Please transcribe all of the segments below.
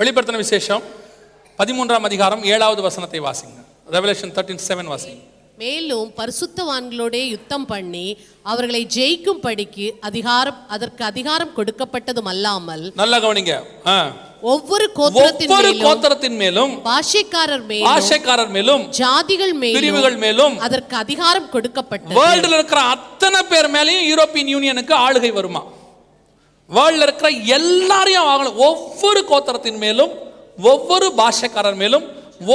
வெளிப்படுத்தின விசேஷம் பதிமூன்றாம் அதிகாரம் ஏழாவது வசனத்தை வாசிங்க. ரெவலேஷன் தேர்ட்டின் செவன் வாசிங்க. மேலும் பரிசுத்தவான்களோடே யுத்தம் பண்ணி அவர்களை ஜெயிக்கும் படிக்கு அதிகாரம் அதற்கு அதிகாரம் கொடுக்கப்பட்டதும் அல்லாமல் நல்லா கவனிங்க. ஒவ்வொரு கோத்திரத்தின் மேலும் பாஷைக்காரர் மேலும் பாஷைக்காரர் மேலும் ஜாதிகள் மேலும் பிரிவுகள் மேலும் அதற்கு அதிகாரம் கொடுக்கப்பட்டது. வேர்ல்டுல இருக்கிற அத்தனை பேர் மேலேயும் யூரோப்பியன் யூனியனுக்கு ஆளுகை வருமா? வேர்ல்டில் இருக்கிற எல்லாரையும் வாங்கணும். ஒவ்வொரு கோத்திரத்தின் மேலும் ஒவ்வொரு பாஷைக்காரர் மேலும்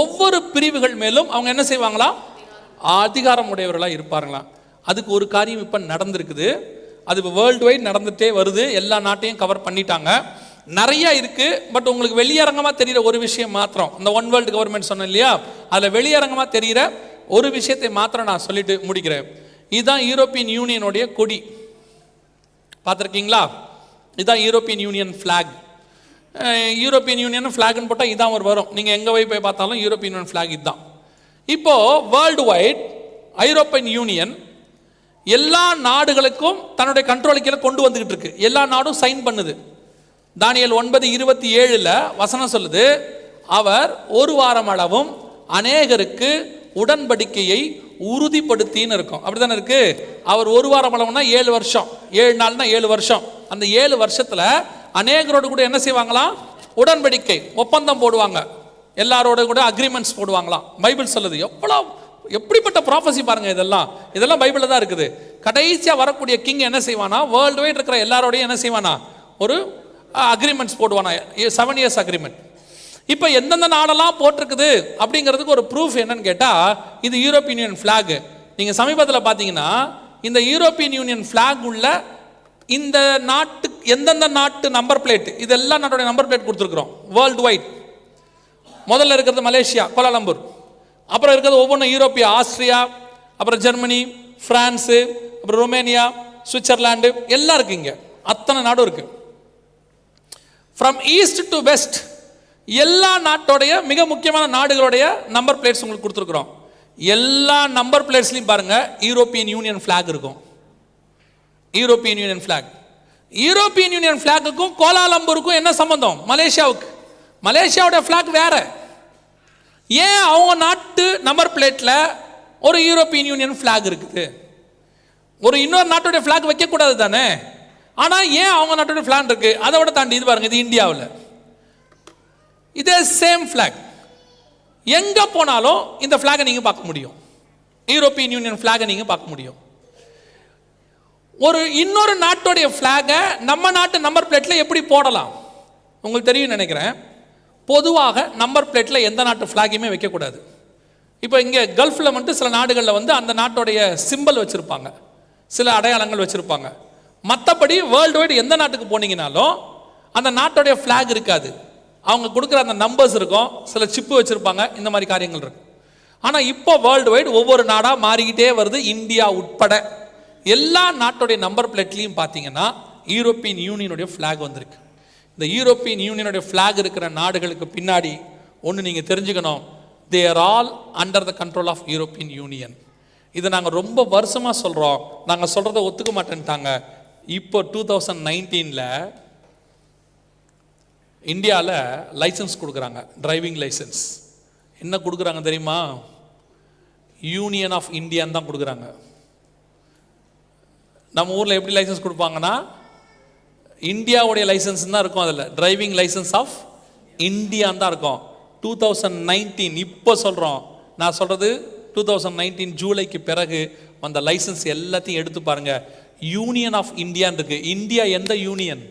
ஒவ்வொரு பிரிவுகள் மேலும் அவங்க என்ன செய்வாங்களா? அதிகாரம் உடையவர்களாக இருப்பாங்களாம் அதுக்கு ஒரு காரியம் இப்போ நடந்திருக்குது. அது இப்போ வேர்ல்டு வைட் நடந்துகிட்டே வருது. எல்லா நாட்டையும் கவர் பண்ணிட்டாங்க. நிறையா இருக்குது பட் உங்களுக்கு வெளியரங்கமாக தெரிகிற ஒரு விஷயம் மாத்திரம் இந்த ஒன் வேர்ல்டு கவர்மெண்ட் சொன்னேன் இல்லையா? அதில் வெளியரங்கமாக தெரிகிற ஒரு விஷயத்தை மாத்திரம் நான் சொல்லிட்டு முடிக்கிறேன். இதுதான் யூரோப்பியன் யூனியனுடைய கொடி. பார்த்துருக்கீங்களா? இதுதான் European union flag European union ஃப்ளாக்னு போட்டால் இதான் ஒரு வரும். நீங்கள் எங்கே போய் போய் பார்த்தாலும் யூரோப்பியன் யூனியன் ஃப்ளாக் இதுதான். இப்போது வேர்ல்டு வைட் ஐரோப்பியன் யூனியன் எல்லா நாடுகளுக்கும் தன்னுடைய கண்ட்ரோலுக்கு கீழே கொண்டு வந்துக்கிட்டு இருக்கு. எல்லா நாடும் சைன் பண்ணுது. தானியல் ஒன்பது இருபத்தி ஏழில் வசனம் சொல்லுது அவர் ஒரு வாரம் அளவும் அநேகருக்கு உடன்படிக்கையை உறுதிப்படுத்தின்னு இருக்கும். அப்படிதானே இருக்குது அவர் ஒரு வாரம் அளவுனா ஏழு வருஷம். ஏழு நாள்னா ஏழு வருஷம். அந்த ஏழு வருஷத்தில் அநேகரோடு கூட என்ன செய்வாங்களாம்? உடன்படிக்கை ஒப்பந்தம் போடுவாங்க. எல்லாரோட கூட அக்ரிமெண்ட்ஸ் போடுவாங்களாம். பைபிள் சொல்லுது எவ்வளோ எப்படிப்பட்ட ப்ராஃபஸி பாருங்க இதெல்லாம். இதெல்லாம் பைபிளில் தான் இருக்குது. கடைசியாக வரக்கூடிய கிங் என்ன செய்வானா? வேர்ல்டு வைட் இருக்கிற எல்லாரோடையும் என்ன செய்வானா? ஒரு அக்ரிமெண்ட்ஸ் போடுவானா. செவன் இயர்ஸ் அக்ரிமெண்ட் இப்போ எந்தெந்த நாடெல்லாம் போட்டிருக்குது அப்படிங்கிறதுக்கு ஒரு ப்ரூஃப் என்னன்னு கேட்டால் இது யூரோப்பியன் யூனியன் ஃப்ளாகு நீங்கள் சமீபத்தில் பார்த்தீங்கன்னா இந்த யூரோப்பியன் யூனியன் ஃப்ளாக் உள்ள இந்த நாட்டு எந்தெந்த நாட்டு நம்பர் பிளேட் இதெல்லாம் நாட்டுடைய நம்பர் பிளேட் கொடுத்துருக்குறோம். வேர்ல்டு வைட் முதல்ல இருக்கிறது மலேசியா கோலாலம்பூர் அப்புறம் இருக்கிறது ஒவ்வொன்றும் யூரோப்பியா ஆஸ்திரியா அப்புறம் ஜெர்மனி ஃப்ரான்ஸு அப்புறம் ரொமேனியா சுவிட்சர்லாண்டு எல்லாம் இருக்குது இங்கே. அத்தனை நாடும் இருக்குது ஃப்ரம் ஈஸ்ட் டு வெஸ்ட் எல்லா நாட்டோடைய மிக முக்கியமான நாடுகளுடைய நம்பர் பிளேட்ஸ் உங்களுக்கு கொடுத்துருக்குறோம். எல்லா நம்பர் பிளேட்ஸ்லையும் பாருங்க யூரோப்பியன் யூனியன் ஃப்ளாக் இருக்கும். European union flag European union ஃப்ளாக்குக்கும் கோலாலம்பூருக்கும் என்ன சம்பந்தம்? மலேசியாவுக்கு. மலேசியாவோட ஃப்ளாக் வேற. ஏன் அவங்க நாட்டு நம்பர் பிளேட்டில் ஒரு யூரோப்பியன் யூனியன் ஃப்ளாக் இருக்குது? ஒரு இன்னொரு நாட்டோடைய ஃப்ளாக் வைக்கக்கூடாது தானே? ஆனால் ஏன் அவங்க நாட்டோட ஃப்ளாக் இருக்கு? அதை விட தாண்டி இது பாருங்க இது இந்தியாவில். இதே சேம் ஃப்ளாக் எங்கே போனாலும் இந்த ஃப்ளாகை நீங்கள் பார்க்க முடியும். யூரோப்பியன் யூனியன் ஃப்ளாகை நீங்கள் பார்க்க முடியும். ஒரு இன்னொரு நாட்டுடைய ஃப்ளாகை நம்ம நாட்டு நம்பர் பிளேட்டில் எப்படி போடலாம்? உங்களுக்கு தெரியும் நினைக்கிறேன். பொதுவாக நம்பர் பிளேட்டில் எந்த நாட்டு ஃப்ளாகையுமே வைக்கக்கூடாது. இப்போ இங்கே கல்ஃபில் மட்டும் சில நாடுகளில் வந்து அந்த நாட்டுடைய சிம்பல் வச்சுருப்பாங்க. சில அடையாளங்கள் வச்சுருப்பாங்க. மற்றபடி வேர்ல்டு வைடு எந்த நாட்டுக்கு போனீங்கனாலும் அந்த நாட்டுடைய ஃப்ளாக் இருக்காது. அவங்க கொடுக்குற அந்த நம்பர்ஸ் இருக்கும். சில சிப்பு வச்சுருப்பாங்க. இந்த மாதிரி காரியங்கள் இருக்கும். ஆனால் இப்போ வேர்ல்டு வைடு ஒவ்வொரு நாடாக மாறிக்கிட்டே வருது. இந்தியா உட்பட. எல்லா நாட்டுடைய நம்பர் பிளேட்லேயும் பார்த்தீங்கன்னா யூரோப்பியன் யூனியனுடைய ஃப்ளாக் வந்திருக்கு. இந்த யூரோப்பியன் யூனியனுடைய ஃப்ளாக் இருக்கிற நாடுகளுக்கு பின்னாடி ஒன்று நீங்கள் தெரிஞ்சுக்கணும். They are all under the control of European union இதை நாங்கள் ரொம்ப வருஷமாக சொல்கிறோம் நாங்கள் சொல்கிறத ஒத்துக்க மாட்டேன்ட்டாங்க. இப்போ டூ தௌசண்ட் நைன்டீனில் இந்தியாவில் லைசன்ஸ் கொடுக்குறாங்க. டிரைவிங் லைசன்ஸ் என்ன கொடுக்குறாங்க தெரியுமா? யூனியன் ஆஃப் இந்தியான்னு தான் கொடுக்குறாங்க. நம்ம ஊரில் எப்படி லைசன்ஸ் கொடுப்பாங்கன்னா இந்தியாவுடைய லைசன்ஸ் தான் இருக்கும் அதில். டிரைவிங் லைசன்ஸ் ஆஃப் இந்தியான்னு தான் இருக்கும். டூ தௌசண்ட் நைன்டீன் இப்போ சொல்கிறோம் நான் சொல்கிறது டூ தௌசண்ட் நைன்டீன் ஜூலைக்கு பிறகு அந்த லைசன்ஸ் எல்லாத்தையும் எடுத்து பாருங்க. யூனியன் ஆஃப் இந்தியான் இருக்குது இந்தியா எந்த யூனியன்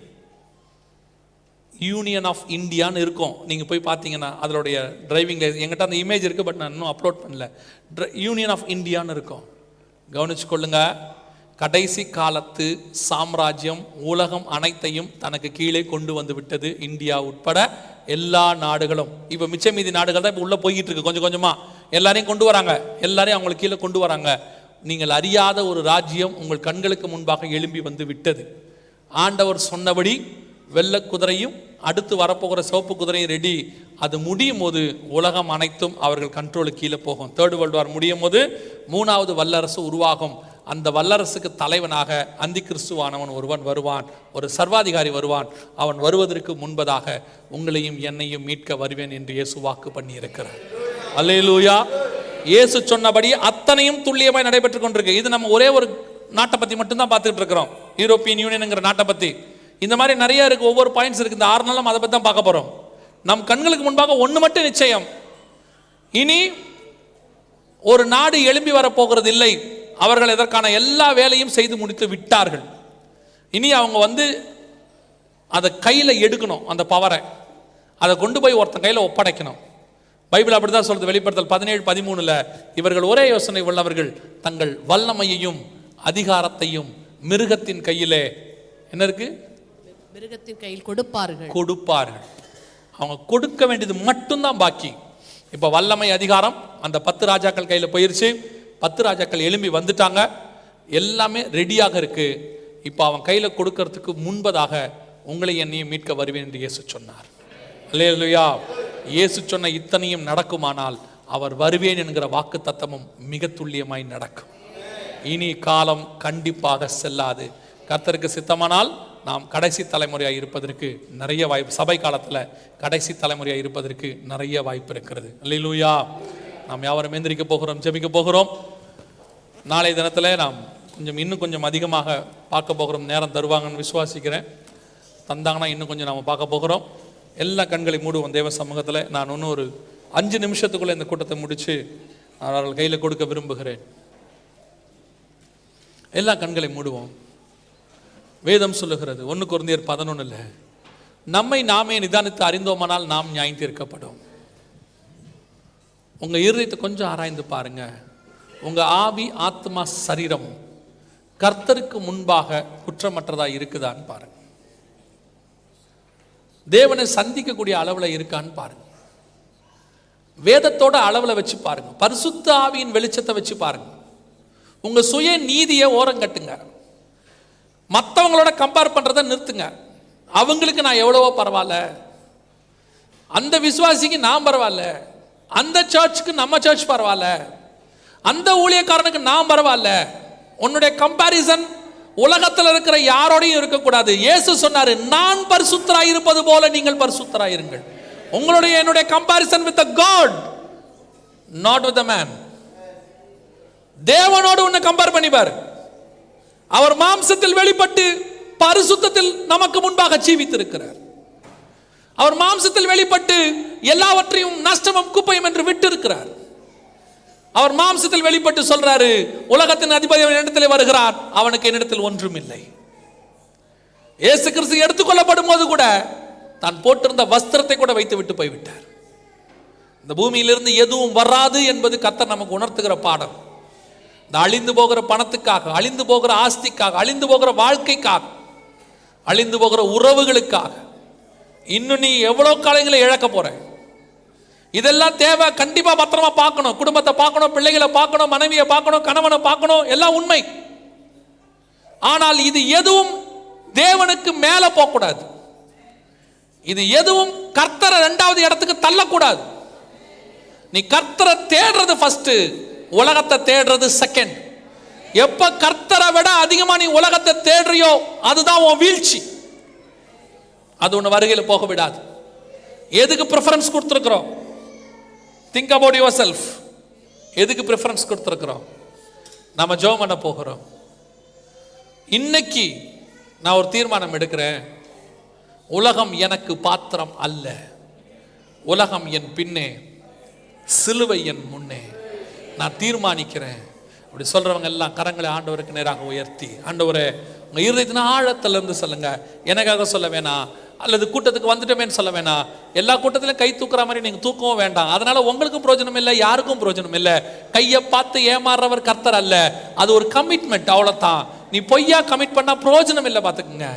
யூனியன் ஆஃப் இந்தியான்னு இருக்கும். நீங்கள் போய் பார்த்தீங்கன்னா அதனுடைய டிரைவிங் லைசன்ஸ் எங்கிட்ட அந்த இமேஜ் இருக்குது பட் நான் இன்னும் அப்லோட் பண்ணல. யூனியன் ஆஃப் இந்தியான்னு இருக்கும். கவனிச்சு கொள்ளுங்கள் கடைசி காலத்து சாம்ராஜ்யம் உலகம் அனைத்தையும் தனக்கு கீழே கொண்டு வந்து விட்டது இந்தியா உட்பட எல்லா நாடுகளும். இப்போ மிச்ச மீதி நாடுகள் தான் இப்போ உள்ளே போய்கிட்டு இருக்கு. கொஞ்சம் கொஞ்சமாக எல்லாரையும் கொண்டு வராங்க. எல்லாரையும் அவங்களுக்கு கீழே கொண்டு வராங்க. நீங்கள் அறியாத ஒரு ராஜ்யம் உங்கள் கண்களுக்கு முன்பாக எழும்பி வந்து விட்டது. ஆண்டவர் சொன்னபடி வெள்ளை குதிரையும் அடுத்து வரப்போகிற சிவப்பு குதிரையும் ரெடி அது முடியும் போது உலகம் அனைத்தும் அவர்கள் கண்ட்ரோலுக்கு கீழே போகும். தேர்ட் வேர்ல்டு வார் முடியும் போது மூணாவது வல்லரசு உருவாகும். அந்த வல்லரசுக்கு தலைவனாக அந்தி கிறிஸ்துவானவன் ஒருவன் வருவான் ஒரு சர்வாதிகாரி வருவான். அவன் வருவதற்கு முன்பதாக உங்களையும் என்னையும் மீட்க வருவேன் என்று இயேசு வாக்கு பண்ணியிருக்கிறார். அல்லேலூயா. இயேசு சொன்னபடி அத்தனையும் துல்லியமாய் நடைபெற்று கொண்டிருக்கு. இது நம்ம ஒரே ஒரு நாட்டை பற்றி மட்டும்தான் பார்த்துக்கிட்டு இருக்கிறோம். யூரோப்பியன் யூனியனுங்கிற நாட்டை பற்றி இந்த மாதிரி நிறைய இருக்குது ஒவ்வொரு பாயிண்ட்ஸ் இருக்குது இந்த ஆறு நாளும் அதை பற்றி தான் பார்க்க போகிறோம் நம் கண்களுக்கு முன்பாக ஒன்று மட்டும் நிச்சயம். இனி ஒரு நாடு எழும்பி வரப்போகிறது இல்லை. அவர்கள் இதற்கான எல்லா வேலையும் செய்து முடித்து விட்டார்கள். இனி அவங்க வந்து அதை கையில் எடுக்கணும் அந்த பவரை அதை கொண்டு போய் ஒருத்தன் கையில் ஒப்படைக்கணும். பைபிள் அப்படி தான் சொல்றது வெளிப்படுத்தல் பதினேழு பதிமூணுல இவர்கள் ஒரே யோசனை உள்ளவர்கள் தங்கள் வல்லமையையும் அதிகாரத்தையும் மிருகத்தின் கையிலே என்ன இருக்கு? மிருகத்தின் கையில் கொடுப்பார்கள். கொடுப்பார்கள். அவங்க கொடுக்க வேண்டியது மட்டும்தான் பாக்கி. இப்போ வல்லமை அதிகாரம் அந்த பத்து ராஜாக்கள் கையில் போயிருச்சு. பத்து ராஜாக்கள் எழும்பி வந்துட்டாங்க. எல்லாமே ரெடியாக இருக்குது இப்போ அவன் கையில் கொடுக்கறதுக்கு முன்பதாக உங்களை என்னையும் மீட்க வருவேன் என்று இயேசு சொன்னார். இல்லையா இயேசு சொன்ன இத்தனையும் நடக்குமானால் அவர் வருவேன் என்கிற வாக்கு தத்தமும் மிக துல்லியமாய் நடக்கும். இனி காலம் கண்டிப்பாக செல்லாது. கர்த்தருக்கு சித்தமானால் நாம் கடைசி தலைமுறையாக இருப்பதற்கு நிறைய வாய்ப்பு சபை காலத்தில் கடைசி தலைமுறையாக இருப்பதற்கு நிறைய வாய்ப்பு இருக்கிறது. அல்லேலூயா. நாம் யாவரும் எந்திரிக்க போகிறோம் ஜெபிக்க போகிறோம். நாளைய தினத்தில் நாம் கொஞ்சம் இன்னும் கொஞ்சம் அதிகமாக பார்க்க போகிறோம். நேரம் தருவாங்கன்னு விசுவாசிக்கிறேன். தந்தாங்கன்னா இன்னும் கொஞ்சம் நாம் பார்க்க போகிறோம். எல்லா கண்களை மூடுவோம் தேவ சமூகத்தில். நான் இன்னும் ஒரு அஞ்சு நிமிஷத்துக்குள்ளே இந்த கூட்டத்தை முடித்து நான் அவர்கள் கையில் கொடுக்க விரும்புகிறேன். எல்லா கண்களை மூடுவோம். வேதம் சொல்லுகிறது ஒன்று குருந்தியர் இல்லை நம்மை நாமே நிதானித்து அறிந்தோமானால் நாம் நியாயம் தீர்க்கப்படும் உங்க இருதயத்தை கொஞ்சம் ஆராய்ந்து பாருங்கள் உங்கள் ஆவி ஆத்மா சரீரம் கர்த்தருக்கு முன்பாக குற்றமற்றதாக இருக்குதான்னு பாருங்க. தேவனை சந்திக்கக்கூடிய அளவில் இருக்கான்னு பாருங்க. வேதத்தோட அளவில் வச்சு பாருங்க. பரிசுத்த ஆவியின் வெளிச்சத்தை வச்சு பாருங்க. உங்க சுய நீதியை ஓரம் கட்டுங்க. மற்றவங்களோட கம்பேர் பண்றதை நிறுத்துங்க. அவங்களுக்கு நான் எவ்வளவோ பரவாயில்ல. அந்த விசுவாசிக்கு நான் பரவாயில்ல. அந்த சர்ச்சுக்கு நம்ம சர்ச் பரவாயில்ல. அந்த ஊழியக்காரனுக்கு நான் பரவாயில்ல. உன்னுடைய கம்பாரிசன் உலகத்தில் இருக்கிற யாரோடையும் இருக்கக்கூடாது. இயேசு சொன்னாரு நான் பரிசுத்தராய் இருப்பது போல நீங்கள் பரிசுத்தராய் இருங்கள் உங்களுடைய என்னுடைய comparison with God not with man தேவனோடு உன்னை கம்பேர் பண்ணி அவர் மாம்சத்தில் வெளிப்பட்டு பரிசுத்தத்தில் நமக்கு முன்பாக ஜீவித்திருக்கிறார். அவர் மாம்சத்தில் வெளிப்பட்டு எல்லாவற்றையும் நஷ்டமும் குப்பையும் என்று விட்டு இருக்கிறார் அவர் மாம்சத்தில் வெளிப்பட்டு சொல்றாரு உலகத்தின் அதிபதி அவன் இடத்துல வருகிறார் அவனுக்கு என்னிடத்தில் ஒன்றும் இல்லை இயேசு கிறிஸ்து எடுத்துக்கொள்ளப்படும் போது கூட தான் போட்டிருந்த வஸ்திரத்தை கூட வைத்து விட்டு போய்விட்டார். இந்த பூமியிலிருந்து எதுவும் வராது என்பது கத்தர் நமக்கு உணர்த்துகிற பாடம். இந்த அழிந்து போகிற பணத்துக்காக அழிந்து போகிற ஆஸ்திக்காக அழிந்து போகிற வாழ்க்கைக்காக அழிந்து போகிற உறவுகளுக்காக இன்னும் நீ எவ்வளோ காலங்களை இழக்க போற? இதெல்லாம் தேவை. கண்டிப்பாக பத்திரமா பார்க்கணும். குடும்பத்தை பார்க்கணும் பிள்ளைகளை பார்க்கணும் மனைவியை பார்க்கணும் கணவனை பார்க்கணும். எல்லாம் உண்மை. ஆனால் இது எதுவும் தேவனுக்கு மேலே போகக்கூடாது. இது எதுவும் கர்த்தரை ரெண்டாவது இடத்துக்கு தள்ளக்கூடாது. நீ கர்த்தரை தேடுறது ஃபஸ்ட்டு உலகத்தை தேடுறது செகண்ட் எப்போ கர்த்தரை விட அதிகமாக நீ உலகத்தை தேடுறியோ அதுதான் உன் வீழ்ச்சி. அது ஒன்று வருகையில் போக விடாது. எதுக்கு ப்ரிஃபரன்ஸ் கொடுத்துருக்குறோம்? திங்க் அபவுட் யுவர் செல்ஃப் எதுக்கு ப்ரிஃபரன்ஸ் கொடுத்துருக்குறோம்? நம்ம ஜோம் பண்ண போகிறோம். இன்னைக்கு நான் ஒரு தீர்மானம் எடுக்கிறேன். உலகம் எனக்கு பாத்திரம் அல்ல. உலகம் என் பின்னே சிலுவை என் முன்னே. நான் தீர்மானிக்கிறேன். அப்படி சொல்றவங்க எல்லாம் கரங்களை ஆண்டவருக்கு நேராக உயர்த்தி ஆண்டவரே உங்க இருதயத்தின ஆழத்துல இருந்து சொல்லுங்க. எனக்காக சொல்ல வேணாம் அல்லது கூட்டத்துக்கு வந்துட்டோமேன்னு சொல்ல வேணாம் எல்லா கூட்டத்திலும் கை தூக்குற மாதிரி நீங்க தூக்கவும் வேண்டாம். அதனால உங்களுக்கும் பிரயோஜனம் இல்லை யாருக்கும் பிரயோஜனம் இல்லை. கையை பார்த்து ஏமாறுறவர் கர்த்தர் அல்ல. அது ஒரு கமிட்மெண்ட் அவ்வளோதான் நீ பொய்யா கமிட் பண்ணா பிரயோஜனம் இல்லை பார்த்துக்குங்க.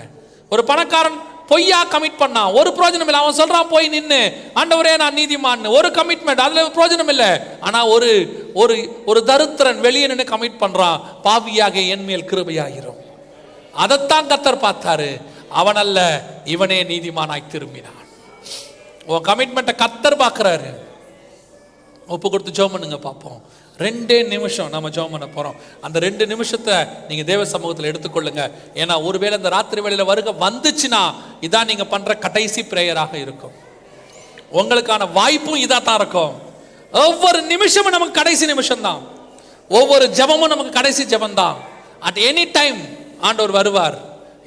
ஒரு பணக்காரன் பொய்யா கமிட் பண்ணான் ஒரு பிரயோஜனம் இல்லை. அவன் சொல்றான் போய் நின்று ஆண்டவரே நான் நீதிமான். ஒரு கமிட்மெண்ட் அதுல பிரயோஜனம் இல்லை. ஆனா ஒரு ஒரு ஒரு தருத்திரன் வெளியே நின்று கமிட் பண்றான். பாவியாக என் மேல் கிருபையாயிரும். அதைத்தான் கத்தர் பார்த்தாரு. அவன் அல்ல இவனே நீதிமானாய் திரும்பினான். உன் கமிட்மெண்ட்டை கத்தர் பார்க்கிறாரு. ஒப்பு கொடுத்து ஜோம் பண்ணுங்க பார்ப்போம். ரெண்டே நிமிஷம் நம்ம ஜெபம் பண்ண போகிறோம் அந்த ரெண்டு நிமிஷத்தை நீங்கள் தேவ சமூகத்தில் எடுத்துக்கொள்ளுங்க. ஏன்னா ஒருவேளை இந்த ராத்திரி வேளையில் வருக வந்துச்சுன்னா இதான் நீங்கள் பண்ணுற கடைசி பிரேயராக இருக்கும். உங்களுக்கான வாய்ப்பும் இதாக தான் இருக்கும். ஒவ்வொரு நிமிஷமும் நமக்கு கடைசி நிமிஷம் தான் ஒவ்வொரு ஜெபமும் நமக்கு கடைசி ஜெபம் தான் அட் எனி டைம் ஆண்டவர் வருவார்.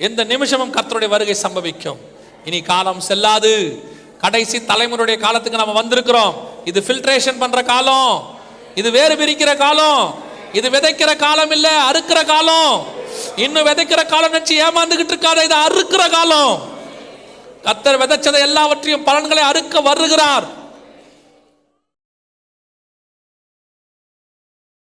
எந்த நிமிஷமும் கர்த்தருடைய வருகை சம்பவிக்கும். இனி காலம் செல்லாது. கடைசி தலைமுறையுடைய காலத்துக்கு நம்ம வந்திருக்கிறோம். இது ஃபில்ட்ரேஷன் பண்ணுற காலம். இது வேறு பிரிக்கிற காலம். இது விதைக்கிற காலம் இல்ல அறுக்கிற காலம். இன்னும் விதைக்கிற காலம் நினைச்சு ஏமாந்துகிட்டு இருக்காத இது அறுக்கிற காலம். கத்தர் விதைச்சதை எல்லாவற்றையும் பலன்களை அறுக்க வருகிறார்.